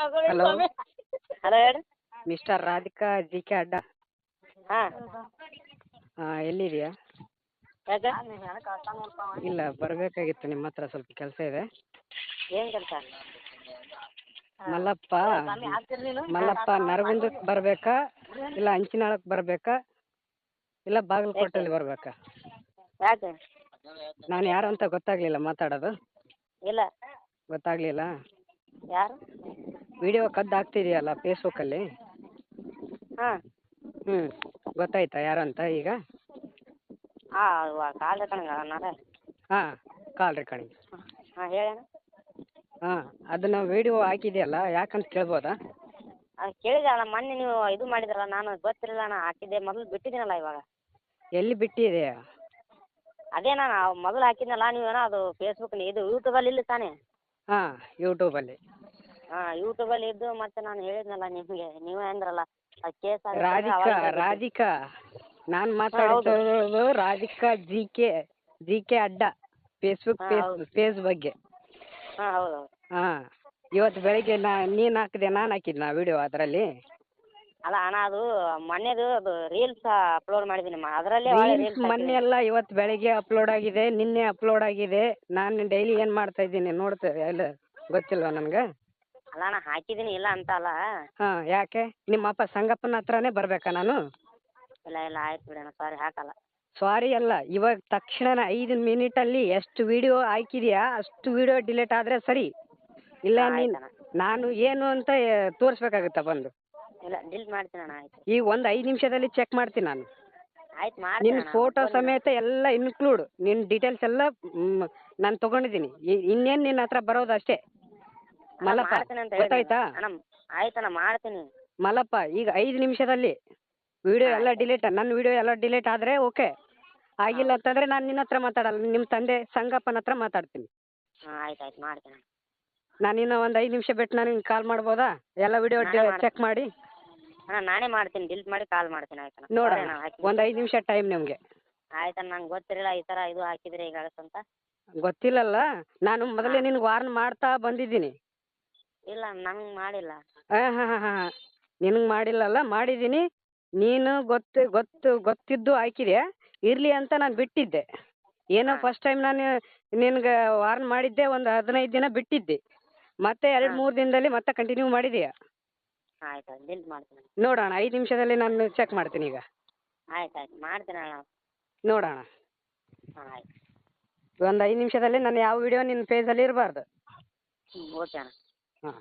Hello? Mister Radhika G K Adda. ಹಾಂ. ಹಾಂ ಎಲ್ಲಿದೆಯಾ ಯಾಕೆ? ಇಲ್ಲ ಬರಬೇಕಾಗಿತ್ತು ನಿಮ್ಮ ಹತ್ರ ಸ್ವಲ್ಪ ಕೆಲಸ ಇದೆ. ಏನು ಕೆಲಸ? ಮಲ್ಲಪ್ಪ. ಮಲ್ಲಪ್ಪ ನರಗುಂದ ಬರಬೇಕಾ? ಇಲ್ಲ ಅಂಚಿನಾಳಕ್ಕೆ ಬರಬೇಕಾ? ಇಲ್ಲ ಬಾಗಲಕೋಟೆಯಲ್ಲಿ ಬರಬೇಕಾ? ಯಾಕೆ? ನಾನು ಯಾರು ಅಂತ ಗೊತ್ತಾಗ್ಲಿಲ್ಲ ಮಾತಾಡೋದು. ಇಲ್ಲ. ಗೊತ್ತಾಗಲಿಲ್ಲ? ಯಾರು? ವಿಡಿಯೋ ಕದ್ದು ಹಾಕ್ತಿದೆಯಲ್ಲ ಫೇಸ್ಬುಕ್ಕಲ್ಲಿ? ಹಾಂ. ಹ್ಞೂ ಗೊತ್ತಾಯ್ತಾ ಯಾರು ಅಂತ ಈಗ? ಹಾಂ ಕಾಲ್ ಕಣಗ ನಾಳೆ? ಹಾಂ ಕಾಲ್ ರೆಕಾರ್ಡಿಂಗ್. ಹಾಂ ಹೇಳಣ್ಣ. ಹಾಂ ಅದನ್ನು ವಿಡಿಯೋ ಹಾಕಿದೆಯಲ್ಲ ಯಾಕಂತ ಕೇಳ್ಬೋದಾ? ಕೇಳಿದೆ ಅಣ್ಣ ಮೊನ್ನೆ ನೀವು ಇದು ಮಾಡಿದ್ರಲ್ಲ ನಾನು ಗೊತ್ತಿರಲಿಲ್ಲ ಅಣ್ಣ ಹಾಕಿದ್ದೆ ಮೊದಲು ಬಿಟ್ಟಿದ್ದೀನಲ್ಲ ಇವಾಗ. ಎಲ್ಲಿ ಬಿಟ್ಟಿದೆಯಾ ಅದೇ ನಾನು ಮೊದಲು ಹಾಕಿದ್ನಲ್ಲ ನೀವೇನೋ ಅದು ಫೇಸ್ಬುಕ್ ಇದು ಯೂಟ್ಯೂಬಲ್ಲಿ ಇಲ್ಲ ತಾನೇ? ಹಾಂ ಯೂಟ್ಯೂಬಲ್ಲಿ ಹಾಂ ಯೂಟ್ಯೂಬಲ್ಲಿ ಇದ್ದು ಮತ್ತೆ ನಾನು ಹೇಳಿದ್ನಲ್ಲ ನಿಮಗೆ ನೀವೇ ಅಂದ್ರಲ್ಲ ಅದು ಕೇಸ್ ರಾಧಿಕಾ ರಾಧಿಕಾ ನಾನು ಮಾತಾಡ್ತಿರೋದು Radhika G K G K Adda Facebook page page ಬಗ್ಗೆ. ಹಾಂ ಹೌದು ಹೌದು. ಹಾಂ ಇವತ್ತು ಬೆಳಿಗ್ಗೆ ನಾ ನೀನು ಹಾಕಿದೆ ನಾನು ಹಾಕಿದ್ನಾ ವಿಡಿಯೋ ಅದರಲ್ಲಿ? ಅಲ್ಲ ಅಣ್ಣ ಅದು ಮೊನ್ನೆದು ಅದು ರೀಲ್ಸ್ ಅಪ್ಲೋಡ್ ಮಾಡಿದ್ದೀನಿ ಅದರಲ್ಲೇ ಮೊನ್ನೆ ಎಲ್ಲ ಇವತ್ತು ಬೆಳಿಗ್ಗೆ ಅಪ್ಲೋಡ್ ಆಗಿದೆ ನಿನ್ನೆ ಅಪ್ಲೋಡ್ ಆಗಿದೆ. ನಾನು ಡೈಲಿ ಏನು ಮಾಡ್ತಾ ಇದ್ದೀನಿ ನೋಡ್ತಾ ಎಲ್ಲ ಗೊತ್ತಿಲ್ವಾ ನನಗೆ? ಅಲ್ಲ ನಾ ಹಾಕಿದೀನಿ ಇಲ್ಲ ಅಂತ ಅಲ್ಲ. ಹಾಂ ಯಾಕೆ? ನಿಮ್ಮ ಅಪ್ಪ ಸಂಗಪ್ಪನ ಹತ್ರನೇ ಬರ್ಬೇಕಾ ನಾನು? ಇಲ್ಲ ಇಲ್ಲ ಆಯ್ತು ಬಿಡೋಣ ಸಾರಿ ಹಾಕಲ್ಲ. ಸಾರಿ ಅಲ್ಲ ಇವಾಗ ತಕ್ಷಣ ಐದು ಮಿನಿಟಲ್ಲಿ ಎಷ್ಟು ವಿಡಿಯೋ ಹಾಕಿದ್ಯಾ ಅಷ್ಟು ವಿಡಿಯೋ ಡಿಲೀಟ್ ಆದ್ರೆ ಸರಿ. ಇಲ್ಲ ನೀನು ಆಯ್ತಣ್ಣ. ನಾನು ಏನು ಅಂತ ತೋರಿಸ್ಬೇಕಾಗುತ್ತಾ ಬಂದು? ಇಲ್ಲ ಡಿಲೀಟ್ ಮಾಡ್ತೀನಿ ಅಣ್ಣ ಆಯ್ತು. ಈಗ ಒಂದು ಐದು ನಿಮಿಷದಲ್ಲಿ ಚೆಕ್ ಮಾಡ್ತೀನಿ ನಾನು. ಆಯ್ತು ನಿನ್ನ. ಫೋಟೋ ಸಮೇತ ಎಲ್ಲ ಇನ್ಕ್ಲೂಡ್ ನಿನ್ನ ಡೀಟೇಲ್ಸ್ ಎಲ್ಲ ನಾನು ತೊಗೊಂಡಿದ್ದೀನಿ. ಇನ್ನೇನು ನಿನ್ನ ಹತ್ರ ಬರೋದು ಅಷ್ಟೇ ಮಲ್ಲಪ್ಪ. ಗೊತ್ತಾಯ್ತಾ? ಆಯ್ತಣ್ಣ ಮಾಡ್ತೀನಿ. ಮಲ್ಲಪ್ಪ ಈಗ ಐದು ನಿಮಿಷದಲ್ಲಿ ವಿಡಿಯೋ. ಎಲ್ಲ ಡಿಲೀಟ್ ನನ್ನ ವಿಡಿಯೋ ಎಲ್ಲ ಡಿಲೀಟ್ ಆದ್ರೆ ಓಕೆ ಆಗಿಲ್ಲ ಅಂತಂದ್ರೆ ನಾನು ನಿನ್ನ ಹತ್ರ ಮಾತಾಡಲ್ಲ ನಿಮ್ಮ ತಂದೆ ಸಂಗಪ್ಪನ ಹತ್ರ ಮಾತಾಡ್ತೀನಿ. ಹಾಂ ಆಯ್ತು ಆಯ್ತು ಮಾಡ್ತೀನಿ. ನಾನು ಇನ್ನು ಒಂದು ಐದು ನಿಮಿಷ ಬಿಟ್ಟು ನಾನು ನಿಂಗೆ ಕಾಲ್ ಮಾಡ್ಬೋದಾ? ಎಲ್ಲ ವಿಡಿಯೋ ಚೆಕ್ ಮಾಡಿ. ಅಣ್ಣ ನಾನೇ ಮಾಡ್ತೀನಿ ಡಿಲೀಟ್ ಮಾಡಿ ಕಾಲ್ ಮಾಡ್ತೀನಿ ಆಯ್ತಾ ನೋಡ Sorry ಅಣ್ಣ, ಹಾಕಿ. ಒಂದು ಐದು ನಿಮಿಷ ಟೈಮ್ ನಿಮಗೆ. ಆಯ್ತಣ್ಣ ನಂಗೆ ಗೊತ್ತಿರಲಿಲ್ಲ ಈ ತರ ಇದು ಹಾಕಿದ್ರೆ ಈಗ ಅಂತ ಗೊತ್ತಿಲ್ಲಲ್ಲ ನಾನು ಮೊದಲೇ ನಿನ್ಗೆ ವಾರ್ನ್ ಮಾಡ್ತಾ ಬಂದಿದ್ದೀನಿ. ಇಲ್ಲ ನಂಗೆ ಮಾಡಿಲ್ಲ. ಹಾಂ ಹಾಂ ಹಾಂ ಹಾಂ. ನಿನಗೆ ಮಾಡಿಲ್ಲಲ್ಲ ಮಾಡಿದ್ದೀನಿ. ನೀನು ಗೊತ್ತು ಗೊತ್ತು ಗೊತ್ತಿದ್ದು ಹಾಕಿದೆ. ಇರ್ಲಿ ಅಂತ ನಾನು ಬಿಟ್ಟಿದ್ದೆ. ಏನೋ ಫಸ್ಟ್ ಟೈಮ್ ನಾನು ನಿನ್ಗೆ ವಾರ್ನ್ ಮಾಡಿದ್ದೆ ಒಂದು ಹದಿನೈದು ದಿನ ಬಿಟ್ಟಿದ್ದೆ. ಮತ್ತೆ ಎರಡು. ಮೂರು ದಿನದಲ್ಲಿ ಮತ್ತೆ ಕಂಟಿನ್ಯೂ ಮಾಡಿದೆಯಾ? ಆಯ್ತು ಆಯ್ತು ಡಿಲೀಟ್ ಮಾಡ್ತೀನಿ. ನೋಡೋಣ ಐದು ನಿಮಿಷದಲ್ಲಿ ನಾನು ಚೆಕ್ ಮಾಡ್ತೀನಿ ಈಗ. ಆಯ್ತು ಆಯ್ತು ಮಾಡ್ತೀನಿ ಅಣ್ಣ. ನೋಡೋಣ. ಹಾಂ ಆಯ್ತು. ಒಂದು ಐದು ನಿಮಿಷದಲ್ಲಿ ನಾನು ಯಾವ ವಿಡಿಯೋ ನಿನ್ನ ಪೇಜಲ್ಲಿ ಇರಬಾರ್ದು. ಹ್ಞೂ ಓಕೆ ಅಣ್ಣ. ಹಾಂ.